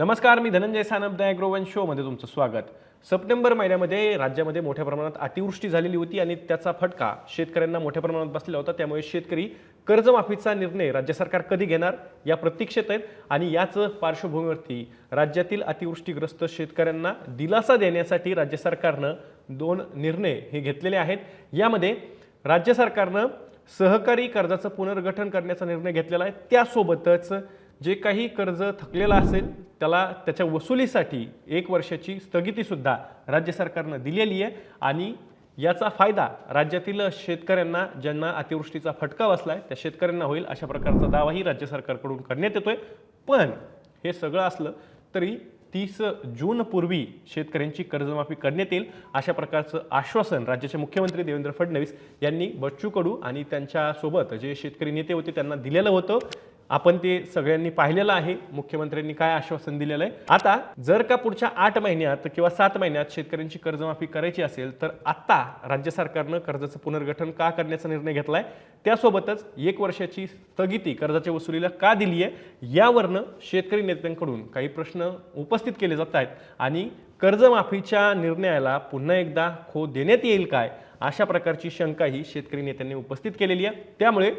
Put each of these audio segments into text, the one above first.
नमस्कार मी धनंजय सानप द ॲग्रोवन शोमध्ये तुमचं स्वागत. सप्टेंबर महिन्यामध्ये राज्यामध्ये मोठ्या प्रमाणात अतिवृष्टी झालेली होती आणि त्याचा फटका शेतकऱ्यांना मोठ्या प्रमाणात बसलेला होता. त्यामुळे शेतकरी कर्जमाफीचा निर्णय राज्य सरकार कधी घेणार या प्रतीक्षेत आहेत आणि याच पार्श्वभूमीवरती राज्यातील अतिवृष्टीग्रस्त शेतकऱ्यांना दिलासा देण्यासाठी राज्य सरकारनं दोन निर्णय हे घेतलेले आहेत. यामध्ये राज्य सरकारनं सहकारी कर्जाचं पुनर्गठन करण्याचा निर्णय घेतलेला आहे. त्यासोबतच जे काही कर्ज थकलेलं असेल त्याला त्याच्या वसुलीसाठी एक वर्षाची स्थगितीसुद्धा राज्य सरकारनं दिलेली आहे आणि याचा फायदा राज्यातील शेतकऱ्यांना ज्यांना अतिवृष्टीचा फटका बसला आहे त्या शेतकऱ्यांना होईल अशा प्रकारचा दावाही राज्य सरकारकडून करण्यात येतोय. पण हे सगळं असलं तरी तीस जूनपूर्वी शेतकऱ्यांची कर्जमाफी करण्यात येईल अशा प्रकारचं आश्वासन राज्याचे मुख्यमंत्री देवेंद्र फडणवीस यांनी बच्चू कडू आणि त्यांच्यासोबत जे शेतकरी नेते होते त्यांना दिलेलं होतं. आपण ते सगळ्यांनी पाहिलेलं आहे. मुख्यमंत्र्यांनी काय आश्वासन दिलेलं आहे? आता जर का पुढच्या आठ महिन्यात किंवा सात महिन्यात शेतकऱ्यांची कर्जमाफी करायची असेल तर आता राज्य सरकारनं कर्जाचं पुनर्गठन का करण्याचा निर्णय घेतलाय? त्यासोबतच एक वर्षाची स्थगिती कर्जाच्या वसुलीला का दिली आहे? यावरनं शेतकरी नेत्यांकडून काही प्रश्न उपस्थित केले जात आहेत. आणि कर्जमाफीच्या निर्णयाला पुन्हा एकदा खो देण्यात येईल काय? अशा प्रकारची शंका ही शेतकरी नेत्यांनी उपस्थित केलेली आहे. त्यामुळे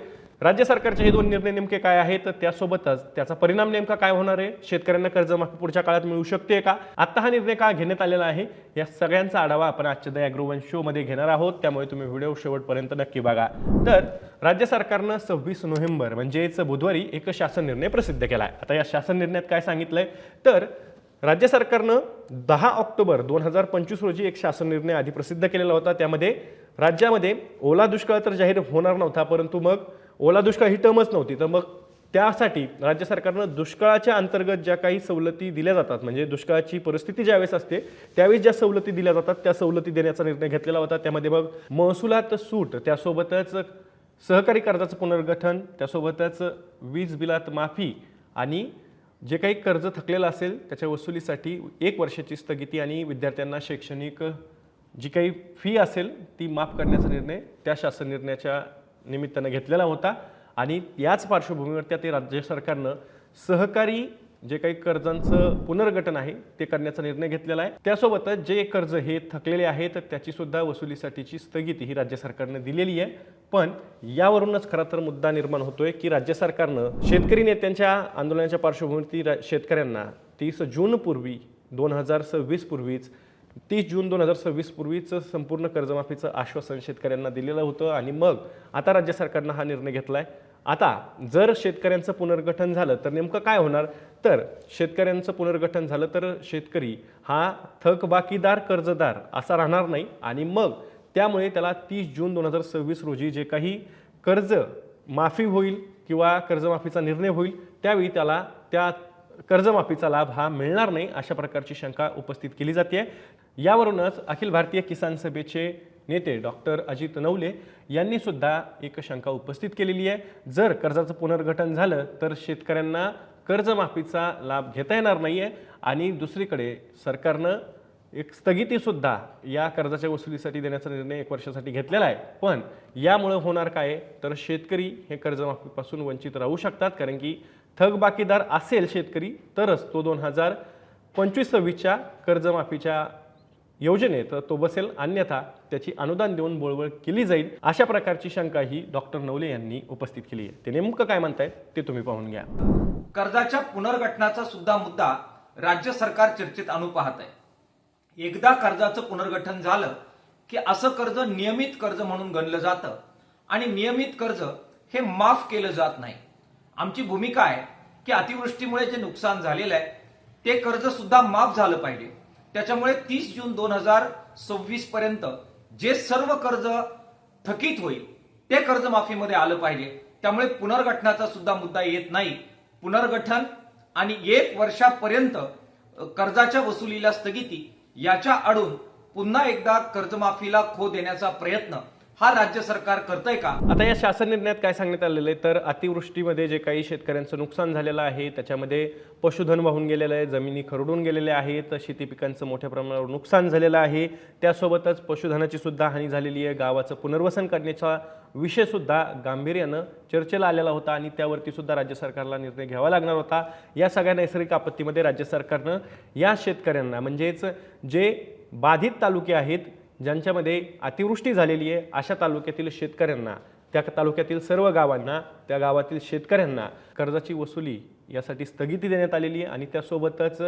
राज्य सरकारचे हे दोन निर्णय नेमके काय आहेत? तर त्यासोबतच त्याचा परिणाम नेमका काय होणार आहे? शेतकऱ्यांना कर्जमाफी पुढच्या काळात मिळू शकते का? आत्ता हा निर्णय का घेण्यात आलेला आहे? या सगळ्यांचा आढावा आपण आजच्या द ॲग्रोवन शोमध्ये घेणार आहोत. त्यामुळे तुम्ही व्हिडिओ शेवटपर्यंत नक्की बघा. तर राज्य सरकारनं सव्वीस नोव्हेंबर म्हणजेच बुधवारी एक शासन निर्णय प्रसिद्ध केला आहे आता या शासन निर्णयात काय सांगितलंय? तर राज्य सरकारनं दहा ऑक्टोबर दोन हजार पंचवीस रोजी एक शासन निर्णय आधी प्रसिद्ध केलेला होता. त्यामध्ये राज्यामध्ये ओला दुष्काळ तर जाहीर होणार नव्हता परंतु मग ओला दुष्काळ ही टर्मच नव्हती. तर मग त्यासाठी राज्य सरकारनं दुष्काळाच्या अंतर्गत ज्या काही सवलती दिल्या जातात म्हणजे दुष्काळाची परिस्थिती ज्यावेळेस असते त्यावेळेस ज्या सवलती दिल्या जातात त्या सवलती देण्याचा निर्णय घेतलेला होता. त्यामध्ये मग महसुलात सूट त्यासोबतच सहकारी कर्जाचं पुनर्गठन त्यासोबतच वीज बिलात माफी आणि जे काही कर्ज थकलेलं असेल त्याच्या वसुलीसाठी एक वर्षाची स्थगिती आणि विद्यार्थ्यांना शैक्षणिक जी काही फी असेल ती माफ करण्याचा निर्णय त्या शासन निर्णयाच्या निमित्तानं घेतलेला होता. आणि याच पार्श्वभूमीवर ते राज्य सरकारनं सहकारी जे काही कर्जांचं पुनर्गठन आहे ते करण्याचा निर्णय घेतलेला आहे. त्यासोबतच जे कर्ज हे थकलेले आहेत त्याची सुद्धा वसुलीसाठीची स्थगिती ही राज्य सरकारनं दिलेली आहे. पण यावरूनच खरा तर मुद्दा निर्माण होतोय की राज्य सरकारनं शेतकरी नेत्यांच्या आंदोलनाच्या पार्श्वभूमीवरती शेतकऱ्यांना तीस जूनपूर्वी दोन हजार सव्वीस पूर्वीच तीस जून दोन हजार सव्वीस पूर्वीचं संपूर्ण कर्जमाफीचं आश्वासन शेतकऱ्यांना दिलेलं होतं आणि मग आता राज्य सरकारनं हा निर्णय घेतला आहे आता जर शेतकऱ्यांचं पुनर्गठन झालं तर नेमकं काय होणार? तर शेतकऱ्यांचं पुनर्गठन झालं तर शेतकरी हा थकबाकीदार कर्जदार असा राहणार नाही आणि मग त्यामुळे त्याला तीस जून दोन हजार सव्वीस रोजी जे काही कर्ज माफी होईल किंवा कर्जमाफीचा निर्णय होईल त्यावेळी त्याला त्या कर्जमाफीचा लाभ हा मिळणार नाही अशा प्रकारची शंका उपस्थित केली जाते. यावरूनच अखिल भारतीय किसान सभेचे नेते डॉक्टर अजित नवले यांनी सुद्धा एक शंका उपस्थित केलेली आहे. जर कर्जाचं पुनर्गठन झालं तर शेतकऱ्यांना कर्जमाफीचा लाभ घेता येणार नाही आहे आणि दुसरीकडे सरकारनं एक स्थगितीसुद्धा या कर्जाच्या वसुलीसाठी देण्याचा निर्णय एक वर्षासाठी घेतलेला आहे. पण यामुळं होणार काय? तर शेतकरी हे कर्जमाफीपासून वंचित राहू शकतात कारण की थकबाकीदार असेल शेतकरी तरच तो दोन हजार पंचवीस सव्वीसच्या कर्जमाफीच्या योजनेत तो बसेल अन्यथा त्याची अनुदान देऊन बोळवळ केली जाईल अशा प्रकारची शंका ही डॉक्टर नवले यांनी उपस्थित केली आहे. ते नेमकं काय म्हणतायत ते तुम्ही पाहून घ्या. कर्जाच्या पुनर्गठनाचा सुद्धा मुद्दा राज्य सरकार चर्चेत आणू पाहत आहे. एकदा कर्जाचं पुनर्गठन झालं की असं कर्ज नियमित कर्ज म्हणून गणलं जातं आणि नियमित कर्ज हे माफ केलं जात नाही. आमची भूमिका आहे की अतिवृष्टीमुळे जे नुकसान झालेलं आहे ते कर्ज सुद्धा माफ झालं पाहिजे. त्याच्यामुळे तीस जून दोन हजार सव्वीस पर्यंत जे सर्व कर्ज थकीत होईल ते कर्जमाफीमध्ये आलं पाहिजे. त्यामुळे पुनर्गठनाचा सुद्धा मुद्दा येत नाही. पुनर्गठन आणि एक वर्षापर्यंत कर्जाच्या वसुलीला स्थगिती याच्या आडून पुन्हा एकदा कर्जमाफीला खो देण्याचा प्रयत्न हा राज्य सरकार करतंय का? आता या शासन निर्णयात काय सांगण्यात आलेलं आहे? तर अतिवृष्टीमध्ये जे काही शेतकऱ्यांचं नुकसान झालेलं आहे त्याच्यामध्ये पशुधन वाहून गेलेलं आहे जमिनी खरडून गेलेल्या आहेत शेती पिकांचं मोठ्या प्रमाणावर नुकसान झालेलं आहे. त्यासोबतच पशुधनाची सुद्धा हानी झालेली आहे. गावाचं पुनर्वसन करण्याचा विषय सुद्धा गांभीर्यानं चर्चेला आलेला होता आणि त्यावरती सुद्धा राज्य सरकारला निर्णय घ्यावा लागणार होता. या सगळ्या नैसर्गिक आपत्तीमध्ये राज्य सरकारनं या शेतकऱ्यांना म्हणजेच जे बाधित तालुके आहेत ज्यांच्यामध्ये अतिवृष्टी झालेली आहे अशा तालुक्यातील शेतकऱ्यांना त्या तालुक्यातील सर्व गावांना त्या गावातील शेतकऱ्यांना कर्जाची वसुली यासाठी स्थगिती देण्यात आलेली आहे आणि त्यासोबतच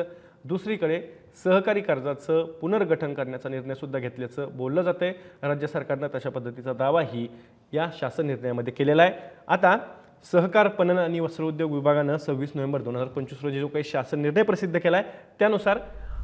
दुसरीकडे सहकारी कर्जाचं पुनर्गठन करण्याचा निर्णयसुद्धा घेतल्याचं बोललं जातं आहे राज्य सरकारनं तशा पद्धतीचा दावाही या शासन निर्णयामध्ये केलेला आहे. आता सहकार पणन आणि वस्त्रोद्योग विभागानं सव्वीस नोव्हेंबर दोन हजार पंचवीस रोजी जो काही शासन निर्णय प्रसिद्ध केला आहे त्यानुसार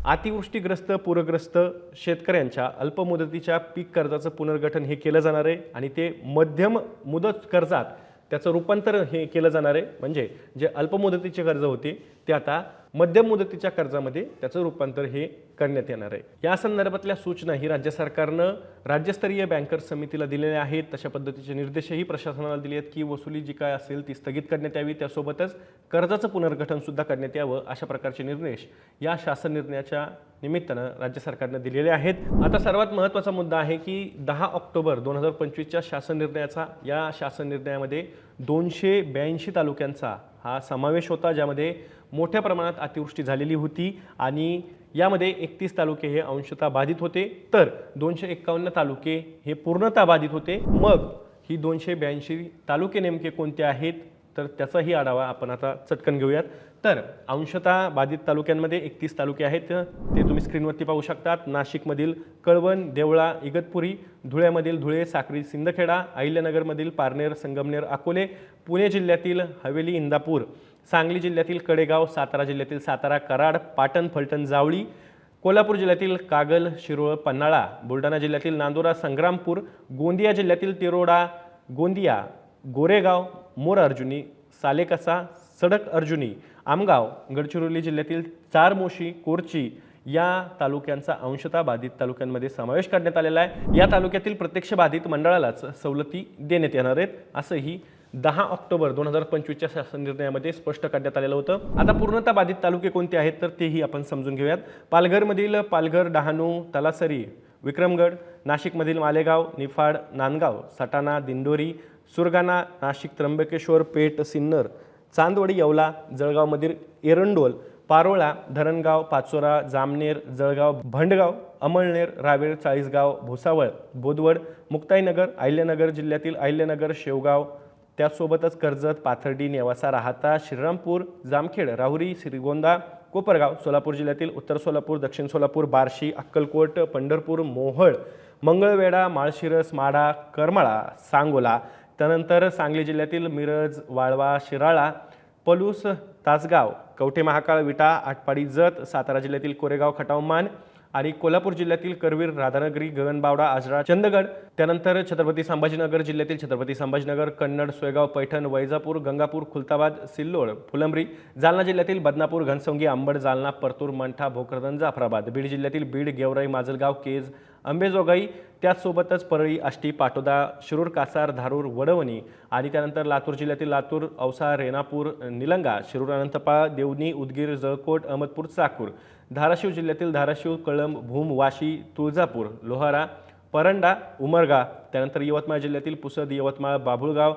अतिवृष्टीग्रस्त पूरग्रस्त शेतकऱ्यांच्या अल्पमुदतीच्या पीक कर्जाचं पुनर्गठन हे केलं जाणार आहे आणि ते मध्यम मुदत कर्जात त्याचं रूपांतर हे केलं जाणार आहे. म्हणजे जे अल्पमुदतीचे कर्ज होते ते आता मध्यम मुदतीच्या कर्जामध्ये त्याचं रूपांतर हे करण्यात येणार आहे. या संदर्भातल्या सूचना ही राज्य सरकारनं राज्यस्तरीय बँकर्स समितीला दिलेल्या आहेत. तशा पद्धतीचे निर्देशही प्रशासनाला दिले आहेत की वसुली जी काय असेल ती स्थगित करण्यात यावी. त्यासोबतच कर्जाचं पुनर्गठन सुद्धा करण्यात यावं अशा प्रकारचे निर्देश या शासन निर्णयाच्या निमित्तानं राज्य सरकारनं दिलेले आहेत. आता सर्वात महत्त्वाचा मुद्दा आहे की दहा ऑक्टोबर दोन हजार पंचवीसच्या शासन निर्णयाचा या शासन निर्णयामध्ये दोनशे ब्याऐंशी तालुक्यांचा हा समावेश होता ज्यामध्ये मोठ्या प्रमाणात अतिवृष्टी झालेली होती आणि यामध्ये एकतीस तालुके हे अंशतः बाधित होते. तर दोनशे एक्कावन्न तालुके हे पूर्णतः बाधित होते. मग ही दोनशे ब्याऐंशी तालुके नेमके कोणते आहेत? तर त्याचाही आढावा आपण आता चटकन घेऊयात. तर अंशतः बाधित तालुक्यांमध्ये एकतीस तालुके आहेत. ते तुम्ही स्क्रीनवरती पाहू शकतात. नाशिकमधील कळवण देवळा इगतपुरी धुळ्यामधील धुळे साक्री सिंदखेडा अहिल्यानगरमधील पारनेर संगमनेर अकोले पुणे जिल्ह्यातील हवेली इंदापूर सांगली जिल्ह्यातील कडेगाव सातारा जिल्ह्यातील सातारा कराड पाटण फलटण जावळी कोल्हापूर जिल्ह्यातील कागल शिरोळ पन्हाळा बुलढाणा जिल्ह्यातील नांदुरा संग्रामपूर गोंदिया जिल्ह्यातील तिरोडा गोंदिया गोरेगाव मोर अर्जुनी सालेकसा सडक अर्जुनी आमगाव गडचिरोली जिल्ह्यातील चारमोशी कोरची या तालुक्यांचा अंशता बाधित तालुक्यांमध्ये समावेश करण्यात आलेला आहे. या तालुक्यातील प्रत्यक्ष बाधित मंडळालाच सवलती देण्यात येणार आहेत असंही दहा ऑक्टोबर दोन हजार पंचवीसच्या शासन निर्णयामध्ये स्पष्ट करण्यात आलेलं होतं. आता पूर्णतः बाधित तालुके कोणते आहेत तर तेही आपण समजून घेऊयात. पालघरमधील पालघर डहाणू तलासरी विक्रमगड नाशिकमधील मालेगाव निफाड नांदगाव सटाणा दिंडोरी सुरगाणा नाशिक त्र्यंबकेश्वर पेठ सिन्नर चांदवडी येवला जळगावमधील एरंडोल पारोळा धरणगाव पाचोरा जामनेर जळगाव भंडगाव अमळनेर रावेर चाळीसगाव भुसावळ बोदवड मुक्ताईनगर अहिल्यानगर जिल्ह्यातील अहिल्यनगर शेवगाव त्यासोबतच कर्जत पाथर्डी नेवासा राहता श्रीरामपूर जामखेड राहुरी श्रीगोंदा कोपरगाव सोलापूर जिल्ह्यातील उत्तर सोलापूर दक्षिण सोलापूर बार्शी अक्कलकोट पंढरपूर मोहळ मंगळवेढा माळशिरस माडा करमाळा सांगोला त्यानंतर सांगली जिल्ह्यातील मिरज वाळवा शिराळा पलूस तासगाव कवठे महाकाळ विटा आटपाडी जत सातारा जिल्ह्यातील कोरेगाव खटावमान आणि कोल्हापूर जिल्ह्यातील करवीर राधानगरी गगनबावडा आजरा चंदगड त्यानंतर छत्रपती संभाजीनगर जिल्ह्यातील छत्रपती संभाजीनगर कन्नड सोयगाव पैठण वैजापूर गंगापूर खुलताबाद सिल्लोड फुलंब्री जालना जिल्ह्यातील बदनापूर घनसंगी आंबड जालना परतूर मंठा भोकरदन जाफराबाद बीड जिल्ह्यातील बीड गेवराई माजलगाव केज अंबेजोगाई त्याचसोबतच परळी आष्टी पाटोदा शिरूर कासार धारूर वडवणी आणि त्यानंतर लातूर जिल्ह्यातील लातूर औसा रेणापूर निलंगा शिरूर अनंतपाळ देवणी उदगीर जळकोट अहमदपूर चाकूर. धाराशिव जिल्ह्यातील धाराशिव कळंब भूम वाशी तुळजापूर लोहारा परंडा उमरगा त्यानंतर यवतमाळ जिल्ह्यातील पुसद यवतमाळ बाभुळगाव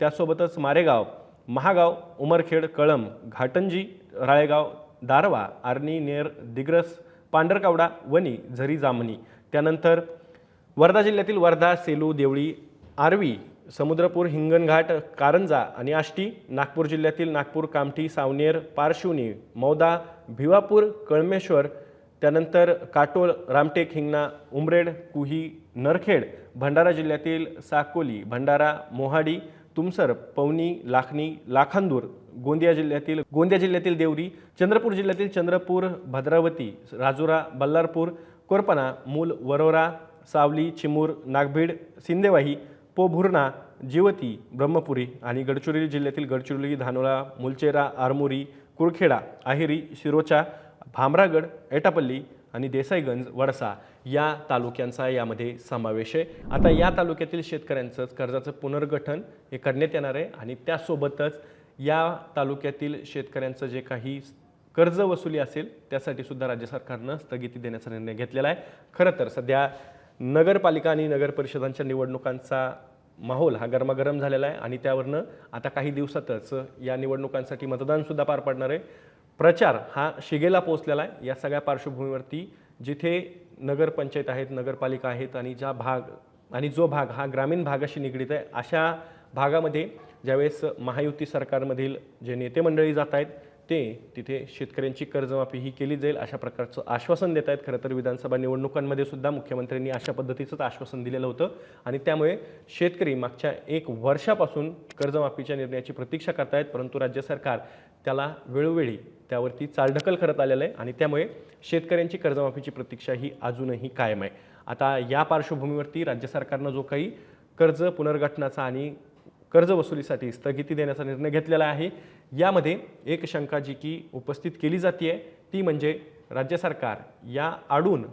त्यासोबतच मारेगाव महागाव उमरखेड कळंब घाटंजी राळेगाव दारवा आर्णी नेर दिग्रस पांढरकावडा वणी झरी जामणी. त्यानंतर वर्धा जिल्ह्यातील वर्धा सेलू देवळी आर्वी समुद्रपूर हिंगणघाट कारंजा आणि आष्टी नागपूर जिल्ह्यातील नागपूर कामठी सावनेर पारशिवनी मौदा भिवापूर कळमेश्वर त्यानंतर काटोल रामटेक हिंगणा उमरेड कुही नरखेड भंडारा जिल्ह्यातील साकोली भंडारा मोहाडी तुमसर पवनी लाखनी लाखांदूर गोंदिया जिल्ह्यातील गोंदिया जिल्ह्यातील देवरी चंद्रपूर जिल्ह्यातील चंद्रपूर भद्रावती राजुरा बल्लारपूर कोरपना मूल वरोरा सावली चिमूर नागभीड सिंदेवाही पोभुर्णा जिवती ब्रह्मपुरी आणि गडचिरोली जिल्ह्यातील गडचिरोली धानोळा मुलचेरा आरमोरी कुरखेडा आहिरी शिरोचा भामरागड एटापल्ली आणि देसाईगंज वडसा या तालुक्यांचा यामध्ये समावेश आहे. आता या तालुक्यातील शेतकऱ्यांचं कर्जाचं पुनर्गठन हे करण्यात येणार आहे आणि त्यासोबतच या तालुक्यातील शेतकऱ्यांचं जे काही कर्ज वसुली असेल त्यासाठी सुद्धा राज्य सरकारनं स्थगिती देण्याचा निर्णय घेतलेला आहे. खरं तर सध्या नगरपालिका आणि नगरपरिषदांच्या निवडणुकांचा माहोल हा गरमागरम झालेला आहे आणि त्यावरनं आता काही दिवसातच या निवडणुकांसाठी मतदानसुद्धा पार पडणार आहे. प्रचार हा शिगेला पोहोचलेला आहे. या सगळ्या पार्श्वभूमीवरती जिथे नगरपंचायत आहेत नगरपालिका आहेत आणि ज्या भाग आणि जो भाग हा ग्रामीण भागाशी निगडीत आहे अशा भागामध्ये ज्यावेळेस महायुती सरकारमधील जे नेते मंडळी जात आहेत ते तिथे शेतकऱ्यांची कर्जमाफी ही केली जाईल अशा प्रकारचं आश्वासन देत आहेत. खरं तर विधानसभा निवडणुकांमध्ये सुद्धा मुख्यमंत्र्यांनी अशा पद्धतीचंच आश्वासन दिलेलं होतं. आणि त्यामुळे शेतकरी मागच्या एक वर्षापासून कर्जमाफीच्या निर्णयाची प्रतीक्षा करतायत परंतु राज्य सरकार त्याला वेळोवेळी त्यावरती चालढकल करत आलेलं आहे आणि त्यामुळे शेतकऱ्यांची कर्जमाफीची प्रतीक्षा ही अजूनही कायम आहे. आता या पार्श्वभूमीवरती राज्य सरकारनं जो काही कर्ज पुनर्गठनाचा आणि कर्ज वसुलीसाठी स्थगिती देण्याचा निर्णय घेतलेला आहे. यामध्ये एक शंका जी की उपस्थित केली जाते ती म्हणजे राज्य सरकार. या आडून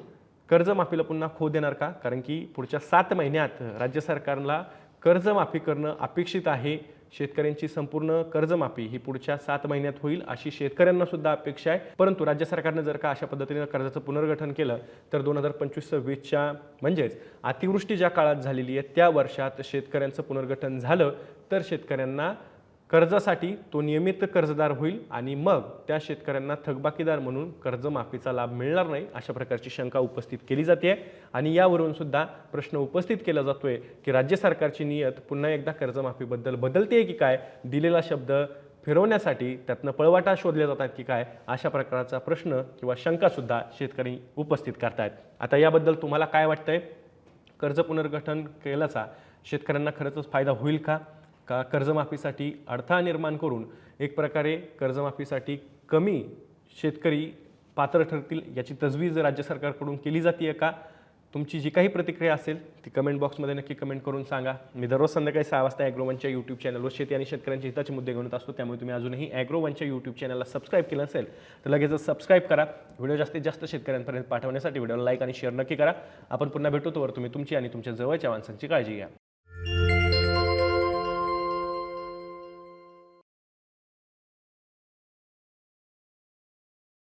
कर्जमाफीला पुन्हा खो देणार का? कारण की पुढच्या सात महिन्यात राज्य सरकारला कर्जमाफी करणं अपेक्षित आहे. शेतकऱ्यांची संपूर्ण कर्जमाफी ही पुढच्या सात महिन्यात होईल अशी शेतकऱ्यांना सुद्धा अपेक्षा आहे. परंतु राज्य सरकारनं जर का अशा पद्धतीनं कर्जाचं पुनर्गठन केलं तर दोन हजार पंचवीस सव्वीसच्या म्हणजेच अतिवृष्टी ज्या काळात झालेली आहे त्या वर्षात शेतकऱ्यांचं पुनर्गठन झालं तर शेतकऱ्यांना कर्जासाठी तो नियमित कर्जदार होईल आणि मग त्या शेतकऱ्यांना थकबाकीदार म्हणून कर्जमाफीचा लाभ मिळणार नाही अशा प्रकारची शंका उपस्थित केली जाते. आणि यावरून सुद्धा प्रश्न उपस्थित केला जातोय की राज्य सरकारची नियत पुन्हा एकदा कर्जमाफीबद्दल बदलते की काय? दिलेला शब्द फिरवण्यासाठी त्यातनं पळवाटा शोधल्या जातात की काय? अशा प्रकारचा प्रश्न किंवा शंकासुद्धा शेतकरी उपस्थित करतायत. आता याबद्दल तुम्हाला काय वाटतंय? कर्ज पुनर्गठन केल्याचा शेतकऱ्यांना खरंच फायदा होईल का? का कर्जमाफीसाठी अडथळा निर्माण करून एक प्रकारे कर्जमाफीसाठी कमी शेतकरी पात्र ठरतील याची तजवीज राज्य सरकारकडून केली जाते का? तुमची जी काही प्रतिक्रिया असेल ती कमेंट बॉक्समध्ये नक्की कमेंट करून सांगा. मी दररोज संध्याकाळी सहा वाजता ॲग्रोवनच्या यूट्यूब चॅनलवर शेती आणि शेतकऱ्यांच्या हिताचे मुद्दे घेऊन असतो त्यामुळे तुम्ही अजूनही ॲग्रोवनच्या यूट्यूब चॅनलला सबस्क्राईब केलं असेल तर लगेचच सबस्क्राईब करा. व्हिडिओ जास्तीत जास्त शेतकऱ्यांपर्यंत पाठवण्यासाठी व्हिडिओला लाईक आणि शेअर नक्की करा. आपण पुन्हा भेटू तोवर तुम्ही तुमची आणि तुमच्या जवळच्या माणसांची काळजी घ्या.